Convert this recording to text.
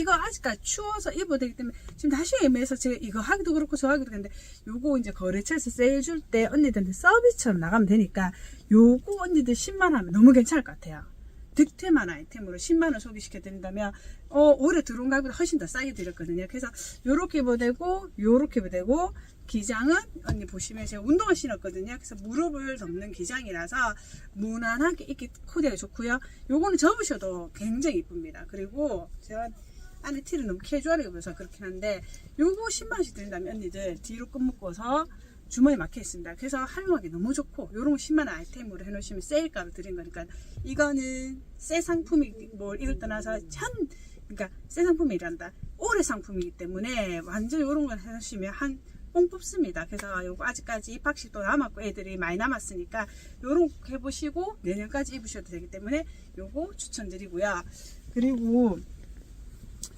이거 아직까지 추워서 입어도 되기 때문에 지금 다시 애매해서 제가 이거 하기도 그렇고 저 하기도 그런데 요거 이제 거래처에서 세일 줄 때 언니들한테 서비스처럼 나가면 되니까 요거 언니들 10만 하면 너무 괜찮을 것 같아요. 득템한 아이템으로 10만 원 소개시켜 드린다면 어 올해 들어온 가격보다 훨씬 더 싸게 드렸거든요. 그래서 요렇게 입어도 되고 요렇게 입어도 되고 기장은 언니 보시면 제가 운동화 신었거든요. 그래서 무릎을 덮는 기장이라서 무난하게 입기 코디하기 좋고요. 요거는 접으셔도 굉장히 이쁩니다. 그리고 제가 안에 티를 너무 캐주얼하게 입어서 그렇긴 한데 요거 10만원씩 드린다면 언니들 뒤로 끈 묶어서 주머니 막혀 있습니다. 그래서 활용하기 너무 좋고 요런 거 10만원 아이템으로 해놓으시면 세일가로 드린 거니까 이거는 새 상품이 뭘 이걸 떠나서 현 그러니까 새 상품이란다. 올해 상품이기 때문에 완전 요런 걸 해놓으시면 한 뽕 뽑습니다. 그래서 요거 아직까지 입학식도 남았고 애들이 많이 남았으니까 요런 거 해보시고 내년까지 입으셔도 되기 때문에 요거 추천드리고요. 그리고